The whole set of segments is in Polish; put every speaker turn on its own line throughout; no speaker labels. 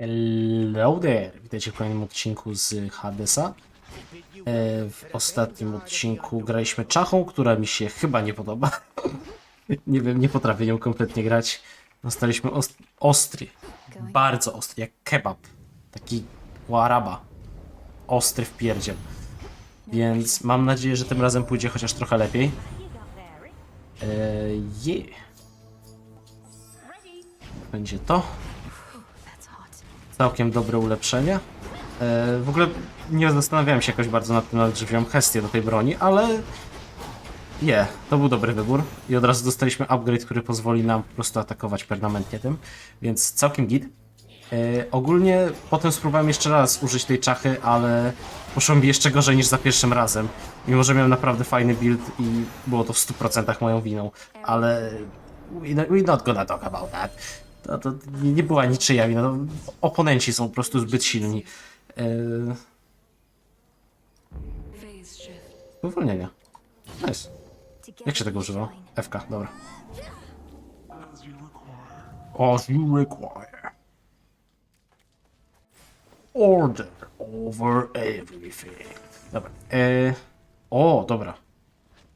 There! Witajcie w kolejnym odcinku z Hadesa. E, W ostatnim odcinku graliśmy czachą, która mi się chyba nie podoba. nie wiem, nie potrafię nią kompletnie grać. Dostaliśmy os- ostry, bardzo ostry, jak kebab. Taki u Araba. Ostry w pierdziel. Więc mam nadzieję, że tym razem pójdzie chociaż trochę lepiej. Eee, yeah. Będzie to. Całkiem dobre ulepszenie. E, w ogóle nie zastanawiałem się jakoś bardzo nad tym, nawet że wziąłem Hestię do tej broni, ale nie, to był dobry wybór. I od razu dostaliśmy upgrade, który pozwoli nam po prostu atakować permanentnie tym, więc całkiem git. E, ogólnie potem spróbowałem jeszcze raz użyć tej czachy, ale poszło mi jeszcze gorzej niż za pierwszym razem. Mimo, że miałem naprawdę fajny build i było to w 100% moją winą, ale we we're not gonna talk about that. To, to nie nie była niczyja wina. No, oponenci są po prostu zbyt silni. E,
Phase shift.
uwolnienia. Nice. Jak się tego używa? FK, dobra. As you require. Order over everything. Dobra. E, o, dobra.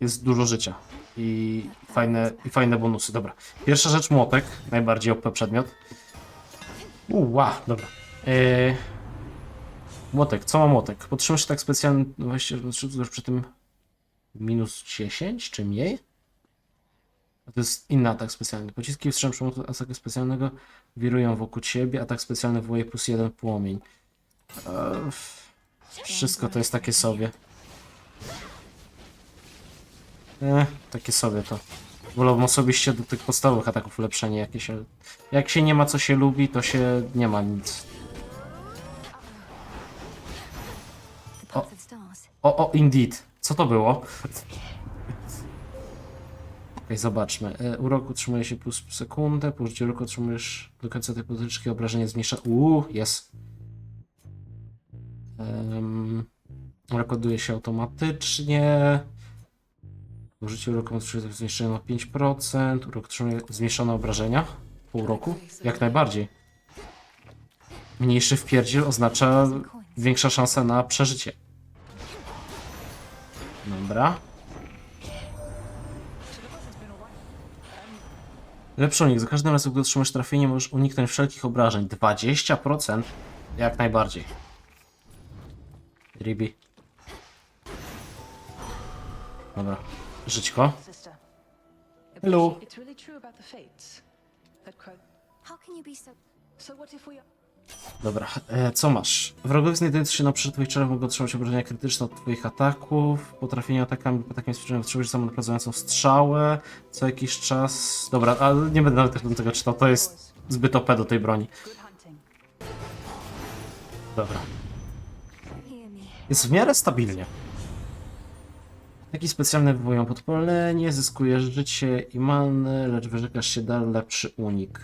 Jest dużo życia. I fajne, I fajne bonusy. Dobra. Pierwsza rzecz młotek. Najbardziej OP przedmiot. Uła, dobra. E, młotek. Co ma młotek? Potrzebujesz tak specjalnie. no Właściwie już przy tym minus 10 czy mniej? To jest inny atak specjalny. Pociski wstrzem przemocy ataku specjalnego wirują wokół ciebie. Atak specjalny wywołuje plus jeden płomień. Eee, wszystko to jest takie sobie. Eh, takie sobie to. Wolałbym osobiście do tych podstawowych ataków ulepszenie jakieś, ale jak się nie ma co się lubi, to się nie ma nic. O, o, indeed. Co to było? Okej, zobaczmy. E, urok utrzymuje się plus sekundę, po użyciu uroku otrzymujesz do końca tej potyczki obrażenie zmniejsza... Uuu, jest. Um, urok ładuje się automatycznie. Po użyciu uroku zmniejszenie o 5%. Urok zmniejszone obrażenia po uroku? Jak najbardziej. Mniejszy wpierdziel oznacza większa szansa na przeżycie. Dobra. Lepszy unik. Za każdym razem, gdy otrzymasz trafienie, możesz uniknąć wszelkich obrażeń. 20%? Jak najbardziej. Ribi. Dobra. Żyćko. Hello.
It's really true about the fates. That quote.
How can you be so?
So what if we
Dobra, e, co masz? Wrogowie znajdujący się na przykład twoich czarach mogą otrzymać obrażenia krytyczne od twoich ataków. Po trafieniu atakami lub atakami sprzecznymi otrzymujesz samonapracującą strzałę co jakiś czas. Dobra, ale nie będę nawet tego czytał, to jest zbyt OP do tej broni. Dobra. Jest w miarę stabilnie. Taki specjalny wywołują podpalenie, zyskujesz życie i manę, lecz wyrzekasz się da lepszy unik.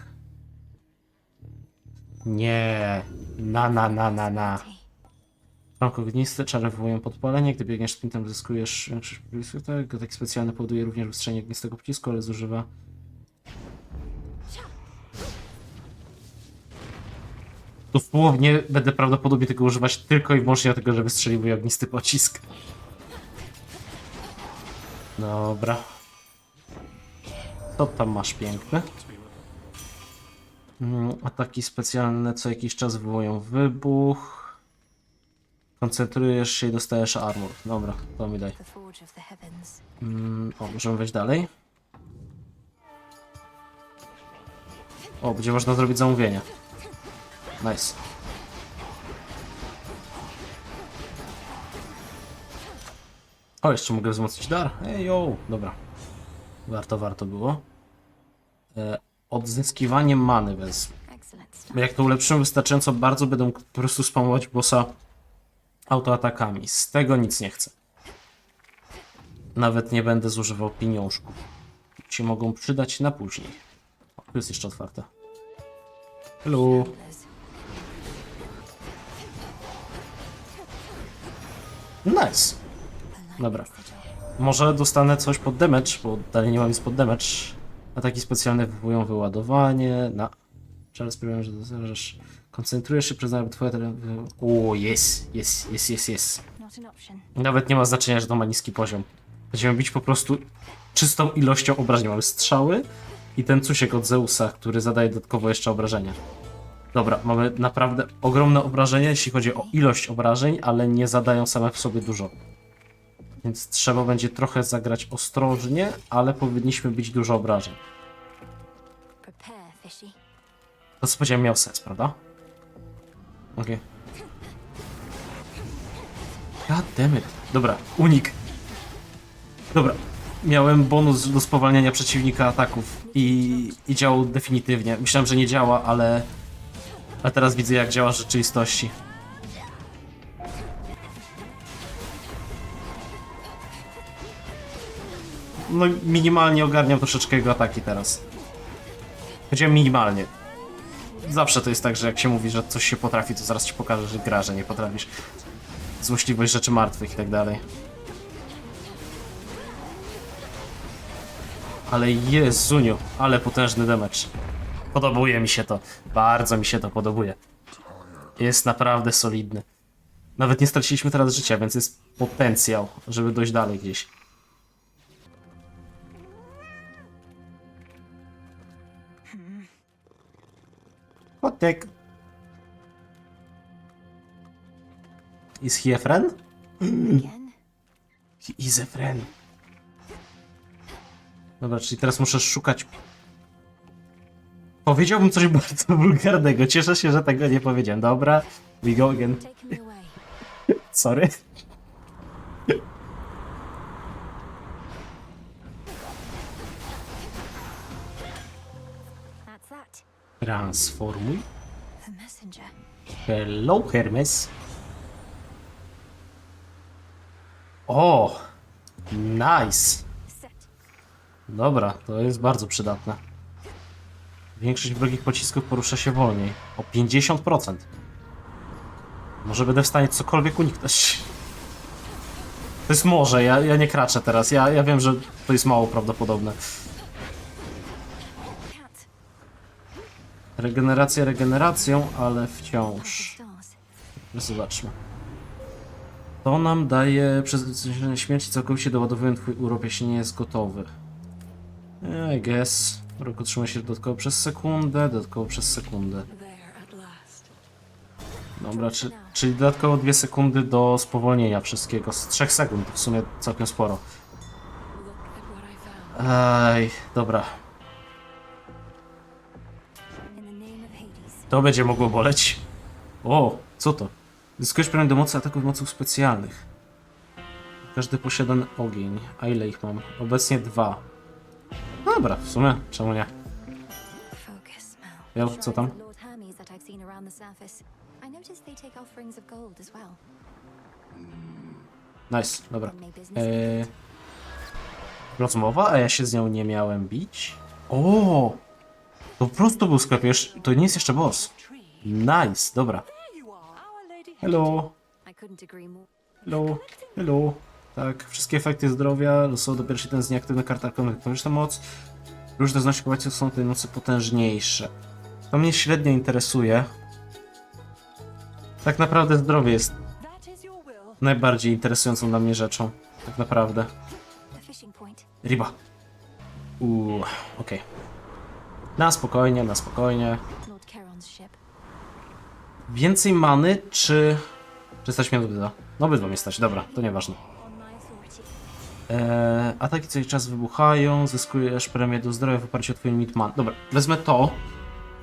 Nie. Na, na, na, na, na. Krąg ognisty, czary wywołują podpalenie, gdy biegniesz sprintem zyskujesz większość pocisków, tak? Taki specjalny powoduje również wystrzenie ognistego pocisku, ale zużywa... Dosłownie będę prawdopodobnie tego używać tylko i wyłącznie dlatego, że wystrzeliwuje ognisty pocisk. Dobra. Co tam masz piękne? Mm, Ataki specjalne co jakiś czas wywołują wybuch. Koncentrujesz się i dostajesz armor. Dobra, to mi daj. Mm, o, możemy wejść dalej. O, będzie można zrobić zamówienie. Nice. O, jeszcze mogę wzmocnić dar. Ej, yo, dobra. Warto, warto było. E, odzyskiwanie many wezmę. Jak to ulepszymy wystarczająco bardzo, będę mógł po prostu spamować bossa autoatakami. Z tego nic nie chcę. Nawet nie będę zużywał pieniążków. Ci mogą przydać na później. O, tu jest jeszcze otwarte. Hello. Nice. Dobra. Może dostanę coś pod damage, bo dalej nie mam nic pod damage. Ataki specjalne wywołują wyładowanie. Na. Czarne sprawiają, że zarażasz. Koncentrujesz się przez nawet twoje... tele- O, jest, jest, jest, jest, jest. Nawet nie ma znaczenia, że to ma niski poziom. Będziemy bić po prostu czystą ilością obrażeń. Mamy strzały i ten cusiek od Zeusa, który zadaje dodatkowo jeszcze obrażenia. Dobra, mamy naprawdę ogromne obrażenia, jeśli chodzi o ilość obrażeń, ale nie zadają same w sobie dużo. Więc trzeba będzie trochę zagrać ostrożnie, ale powinniśmy bić dużo obrażeń. To co powiedziałem miał sens, prawda? Okej. It. Dobra, unik. Dobra. Miałem bonus do spowalniania przeciwnika ataków i, i działał definitywnie. Myślałem, że nie działa, ale... A teraz widzę jak działa w rzeczywistości. No minimalnie ogarniam troszeczkę jego ataki teraz. Powiedziałem minimalnie. Zawsze to jest tak, że jak się mówi, że coś się potrafi, to zaraz ci pokażę, że gra, że nie potrafisz. Złośliwość rzeczy martwych i tak dalej. Ale Jezuniu, ale potężny damage. Podobuje mi się to. Bardzo mi się to podobuje. Jest naprawdę solidny. Nawet nie straciliśmy teraz życia, więc jest potencjał, żeby dojść dalej gdzieś. Kotek. Is he a friend?
Again?
He is a friend. Dobra, czyli teraz muszę szukać. Powiedziałbym coś bardzo wulgarnego. Cieszę się, że tego nie powiedziałem. Dobra, we go again. Sorry. Transformuj. Hello, Hermes. O! Nice. Dobra, to jest bardzo przydatne. Większość wrogich pocisków porusza się wolniej. O 50%. Może będę w stanie cokolwiek uniknąć. To jest może, ja, ja nie kraczę teraz. Ja, ja wiem, że to jest mało prawdopodobne. Regeneracja regeneracją, ale wciąż.
stars.
Zobaczmy. To nam daje przeznaczenie śmierci całkowicie doładowując twój urok, jeśli nie jest gotowy. I guess. Urok otrzymuje się dodatkowo przez sekundę, dodatkowo przez sekundę. Dobra, czy, czyli dodatkowo dwie sekundy do spowolnienia wszystkiego. Z 3 sekund w sumie całkiem sporo. Ej, dobra. To będzie mogło boleć. O, co to? Zyskujesz premię do mocy ataków moców specjalnych. Każdy posiada ogień. A ile ich mam? Obecnie dwa. Dobra, w sumie, czemu nie? Ja, co tam?
well.
Nice, dobra. Eee, rozmowa, a ja się z nią nie miałem bić. O! Po prostu był sklep, już- to nie jest jeszcze boss. Nice, dobra. Hello, hello, hello. Tak, wszystkie efekty zdrowia, losowo do pierwszej ten z nieaktywnych kart aktywnych powierzchnia moc. Różne znaczki są tej nocy potężniejsze. To mnie średnio interesuje. Tak naprawdę zdrowie jest najbardziej interesującą dla mnie rzeczą. Tak naprawdę. Riba. Uuu, okej. Na spokojnie, na spokojnie. Więcej many, czy... Czy stać mnie obydwa? No obydwa mnie stać, dobra, to nieważne. Eee, ataki co jakiś czas wybuchają, zyskujesz premię do zdrowia w oparciu o twoim limit man. Dobra, wezmę to.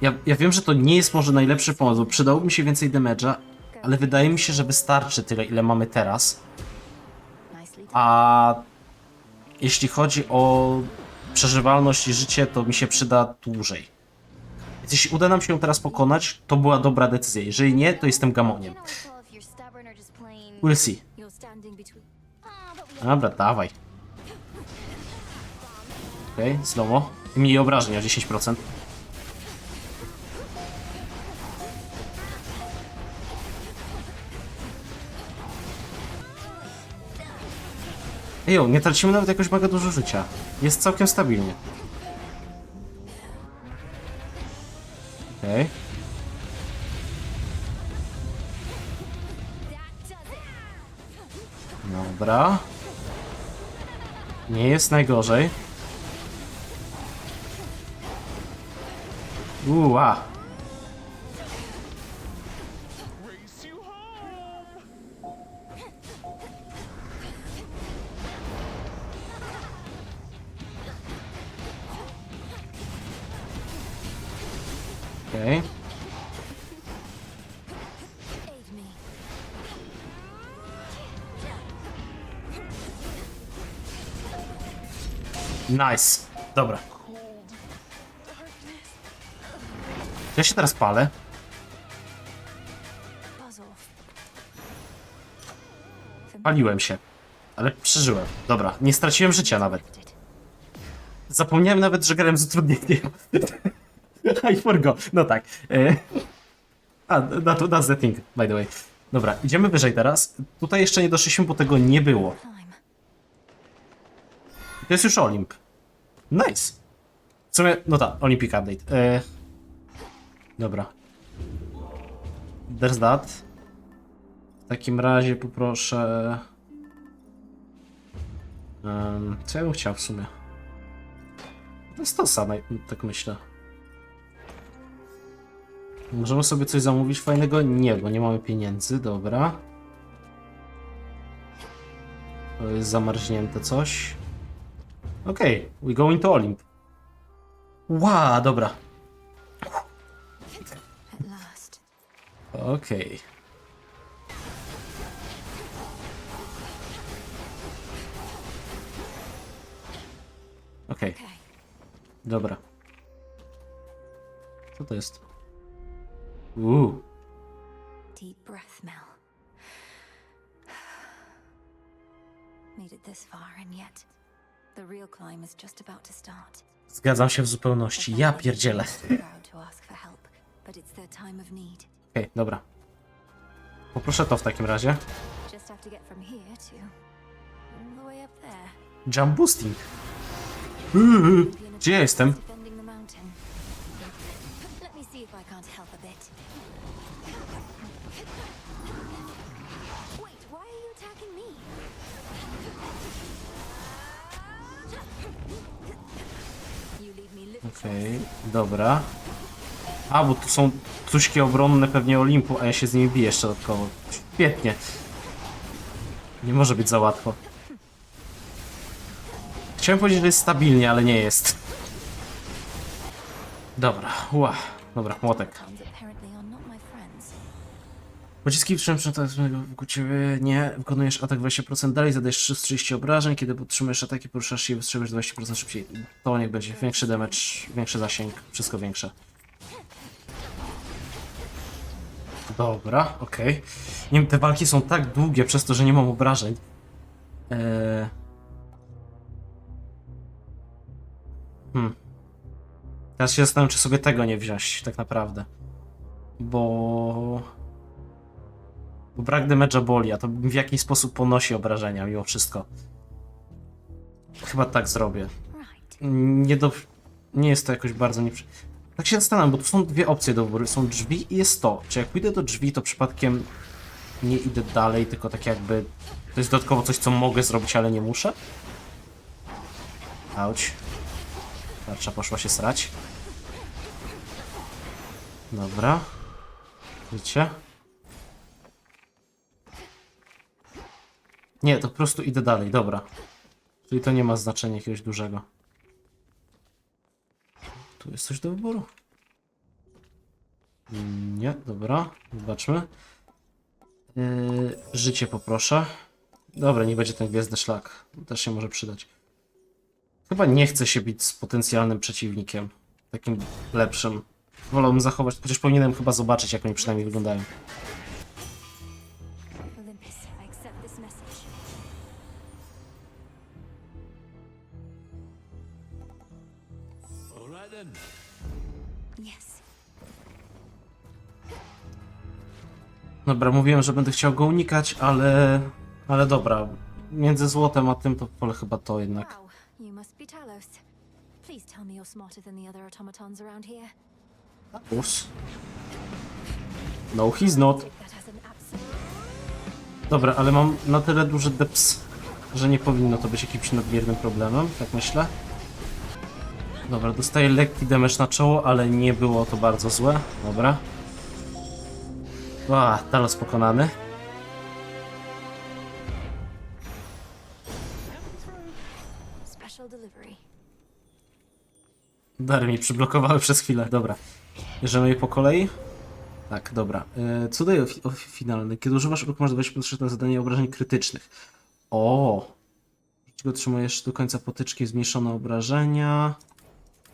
Ja, ja wiem, że to nie jest może najlepszy pomysł, bo przydałoby mi się więcej damage'a, ale wydaje mi się, że wystarczy tyle, ile mamy teraz. A jeśli chodzi o przeżywalność i życie, to mi się przyda dłużej. Więc jeśli uda nam się teraz pokonać, to była dobra decyzja. Jeżeli nie, to jestem gamoniem. We'll see. Dobra, dawaj. Okej, okay, slowo. Mniej obrażeń o 10%. Ejo, nie tracimy nawet jakoś mega dużo życia. Jest całkiem stabilnie. Okej. Okay. Dobra. Nie jest najgorzej. Uła. Nice. Dobra. Ja się teraz palę. Paliłem się. Ale przeżyłem. Dobra, nie straciłem życia nawet. Zapomniałem nawet, że grałem z utrudnieniem. I forgot. No tak. E, A, that, that's the thing, by the way. Dobra, idziemy wyżej teraz. Tutaj jeszcze nie doszliśmy, bo tego nie było. To jest już Olimp. Nice. W sumie, no tak, Olympic Update. E... Dobra. There's that. W takim razie poproszę... Co ja bym chciał w sumie? To jest to samo, tak myślę. Możemy sobie coś zamówić fajnego? Nie, bo nie mamy pieniędzy, dobra. To jest zamarznięte coś. Okej, we go into Olimp. Ła, dobra.
At last.
Okej. Okej,
Okay.
dobra. Co to jest? Uuu,
Deep breath, Mel. Made it this far, and yet
zgadzam się w zupełności. Ja pierdzielę. Okej, dobra. Poproszę to w takim razie. Jump boosting. Gdzie ja jestem? Okej, dobra. A, bo tu są tuśki obronne pewnie Olimpu, a ja się z nimi biję jeszcze dodatkowo. Świetnie. Nie może być za łatwo. Chciałem powiedzieć, że jest stabilnie, ale nie jest. Dobra, ła. Dobra, młotek. Pociski w czym w ciebie nie wykonujesz atak 20% dalej, zadajesz 330 obrażeń, kiedy podtrzymujesz ataki, poruszasz się i wystrzeliwujesz 20% szybciej. To niech będzie większy damage, większy zasięg, wszystko większe. Dobra, okej. Nie wiem, te walki są tak długie przez to, że nie mam obrażeń. Eee... Hmm. Teraz się zastanawiam, czy sobie tego nie wziąć, tak naprawdę. Bo... Bo brak damage'a boli, a to w jakiś sposób ponosi obrażenia mimo wszystko. Chyba tak zrobię. Nie do... Nie jest to jakoś bardzo nie... Tak się zastanawiam, bo tu są dwie opcje do wyboru. Są drzwi i jest to. Czy jak pójdę do drzwi, to przypadkiem nie idę dalej, tylko tak jakby... To jest dodatkowo coś, co mogę zrobić, ale nie muszę? Auć. Tarcza poszła się srać. Dobra. Widzicie? Nie, to po prostu idę dalej, dobra. Czyli to nie ma znaczenia jakiegoś dużego. Tu jest coś do wyboru? Nie, dobra, zobaczmy. Yy, życie poproszę. Dobra, nie będzie ten gwiazdy szlak. Też się może przydać. Chyba nie chcę się bić z potencjalnym przeciwnikiem. Takim lepszym. Wolałbym zachować, chociaż powinienem chyba zobaczyć, jak oni przynajmniej wyglądają.
Then.
Yes.
Dobra, mówiłem, że będę chciał go unikać, ale... Ale dobra. Między złotem a tym to wolę chyba to jednak.
Wow, you must be Talos. Please tell me you're smarter than the other automatons around here.
Us. No, he's not.
That has an absolute.
Dobra, ale mam na tyle duży deps że nie powinno to być jakimś nadmiernym problemem, tak myślę. Dobra, dostaję lekki damage na czoło, ale nie było to bardzo złe. Dobra. A, Talos pokonany. Dary mi przyblokowały przez chwilę, dobra. Bierzemy je po kolei? Tak, dobra. E, co daje finalny? Kiedy używasz ruchu, masz 20% na zadanie obrażeń krytycznych. O! Jeśli otrzymujesz do końca potyczki zmniejszone obrażenia.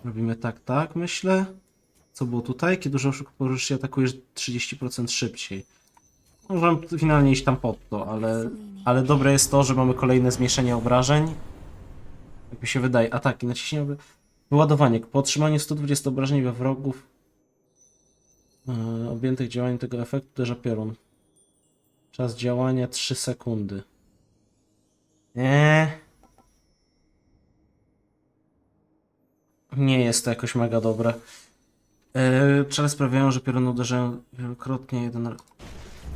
Robimy tak, tak, myślę. Co było tutaj? Kiedy używasz ruchu, poruszysz się, atakujesz 30% szybciej. Możemy finalnie iść tam pod to, ale, ale dobre jest to, że mamy kolejne zmniejszenie obrażeń. Jak mi się wydaje. Ataki, naciśnij aby... Wyładowanie. Po otrzymaniu 120 obrażeń we wrogów e, objętych działaniem tego efektu uderza piorun. Czas działania 3 sekundy. Eee. Nie jest to jakoś mega dobre. Czele sprawiają, że pioruny uderzają wielokrotnie jeden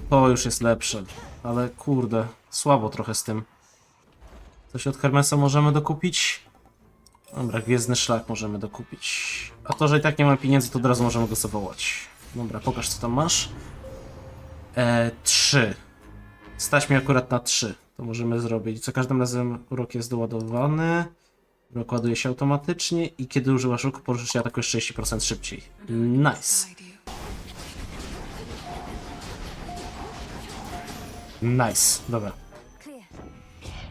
To już jest lepsze, ale kurde, słabo trochę z tym. Coś od Hermesa możemy dokupić? Dobra, gwiezdny szlak możemy dokupić. A to, że i tak nie mamy pieniędzy, to od razu możemy go zawołać. Dobra, pokaż co tam masz. E, 3. Stać mi akurat na 3. To możemy zrobić. Za każdym razem urok jest doładowany. Urok ładuje się automatycznie i kiedy używasz ruchu, poruszysz się atakujesz 30% szybciej. Nice. Nice. Dobra.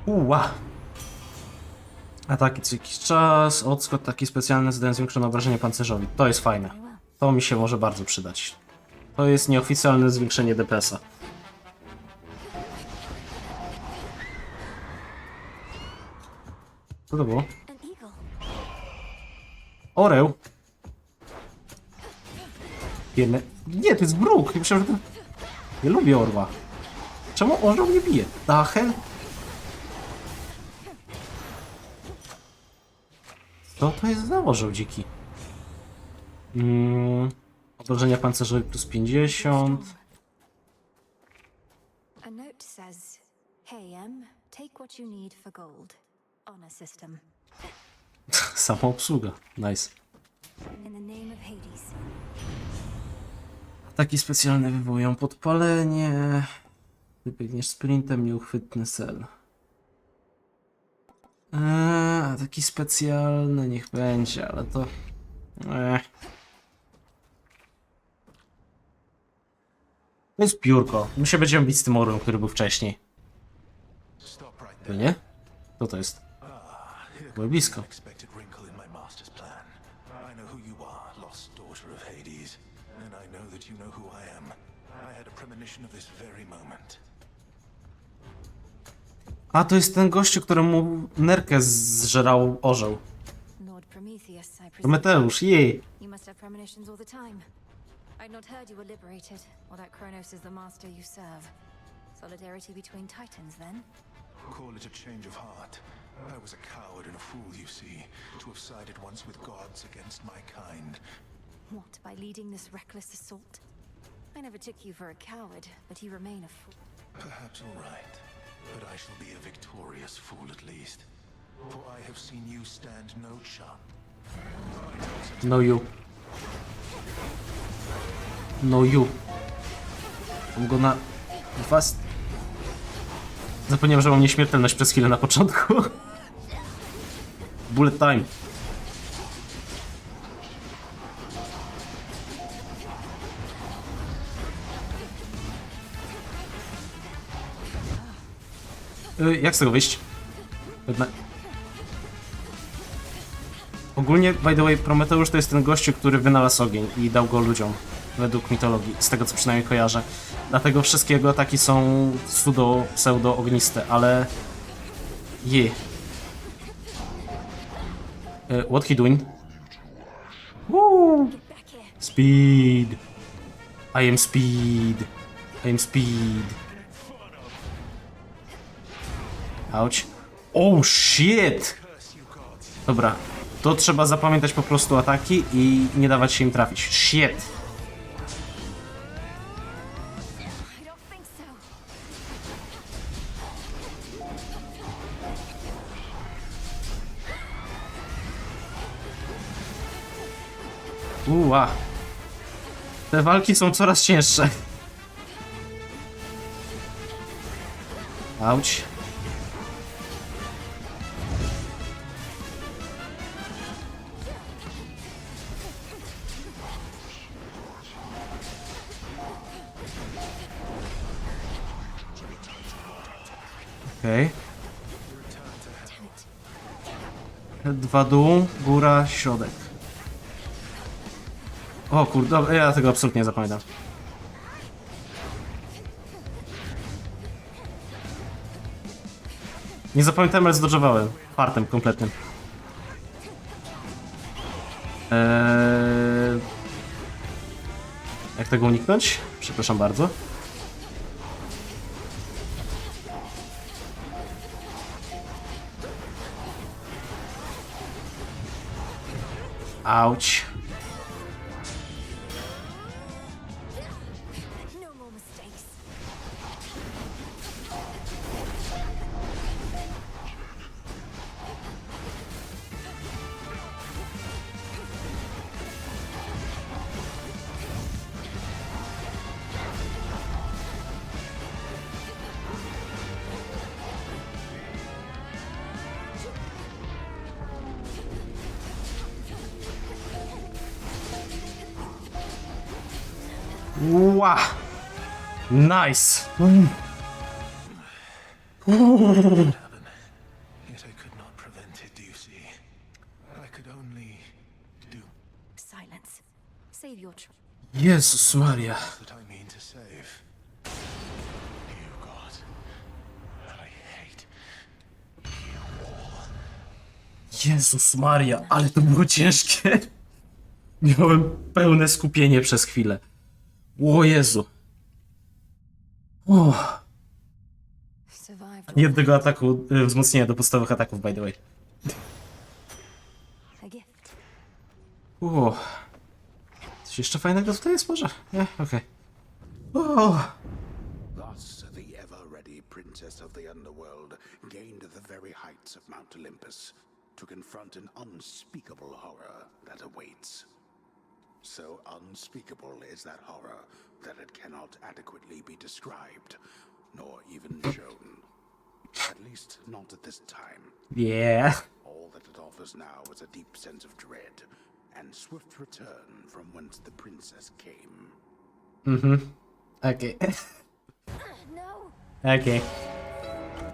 Uła. Ataki co jakiś czas, odskok taki specjalny zadają zwiększone obrażenie pancerzowi. To jest fajne. To mi się może bardzo przydać. To jest nieoficjalne zwiększenie DPS-a. Co to było? Oreł? Biedne... Nie, to jest bruk. Ja myślałem, że to... Lubię orła. Czemu orzeł mnie bije? Dachel? Co to jest za orzeł dziki? Mm, obrażenia pancerzowe plus 50.
A note says, Hey M, take what you need for gold. Honor system.
Sama obsługa. Nice. Ataki specjalne wywołują podpalenie. Gdy biegniesz sprintem, nieuchwytny cel. Eee, ataki specjalne niech będzie, ale to... Eee. To jest piórko. My się będziemy bić z tym orłem, który był wcześniej. To nie? Co to jest? Były blisko.
That you know who I am. I had a premonition of this very moment.
A, to jest ten gościu, któremu nerkę zżerał orzeł.
Lord Prometheus, I presume.
Prometeusz, jej.
You must have premonitions all the time. I'd not heard you were liberated, or that Kronos is the master you serve. Solidarity between titans, then?
Call it a change of heart. I was a coward and a fool, you see, to have sided once with gods against my kind.
What, by leading this reckless assault? I never took you for a coward, but you remain a fool.
Perhaps all right, but I shall be a victorious fool at least. For I have seen you stand no chance.
No you. No you. Mam go na... Dwa... s- Zapomniałem, że mam nieśmiertelność przez chwilę na początku. Bullet time. Jak z tego wyjść? Ogólnie, by the way, Prometeusz to jest ten gościu, który wynalazł ogień i dał go ludziom, według mitologii, z tego co przynajmniej kojarzę. Dlatego wszystkie jego ataki są pseudo, pseudo-ogniste, ale... Je. E, What he doing? Woo! Speed! I am speed! I am speed! Auć. Oh shit! Dobra. To trzeba zapamiętać po prostu ataki i nie dawać się im trafić. Shit! Uła. Te walki są coraz cięższe. Auć. Okej. Dwa dół, góra, środek. O kurde, ja tego absolutnie nie zapamiętam. Nie zapamiętałem, ale zdodżowałem. Fartem kompletnym. Eee... Jak tego uniknąć? Przepraszam bardzo. Auć. Nice!
Yet I could not prevent it, do you see? I could only do
Silence. Save your tr-
Jezus Maria.
that I mean to save. You, God. I hate
Jezus Maria, ale to było ciężkie. Miałem pełne skupienie przez chwilę. O Jezu.
Survived.
jednego ataku, y, wzmocnienia do podstawowych ataków, by the way. O. Coś jeszcze fajnego tutaj jest może? Nie? Okej. O.
Thus, the ever ready princess of the underworld gained the very heights of Mount Olympus to confront an unspeakable horror that awaits. So unspeakable is that horror that it cannot adequately be described, nor even shown. At least not at this time.
Yeah.
All that it offers now is a deep sense of dread and swift return from whence the princess came. Mm-hmm.
Okej.
No.
Okej.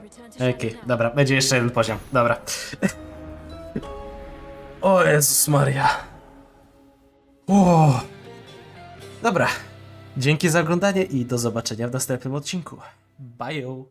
Return to
Okej,
Shadowtown.
dobra, będzie jeszcze jeden poziom. Dobra. O Jezus Maria. O. Dobra. Dzięki za oglądanie i do zobaczenia w następnym odcinku. Bye.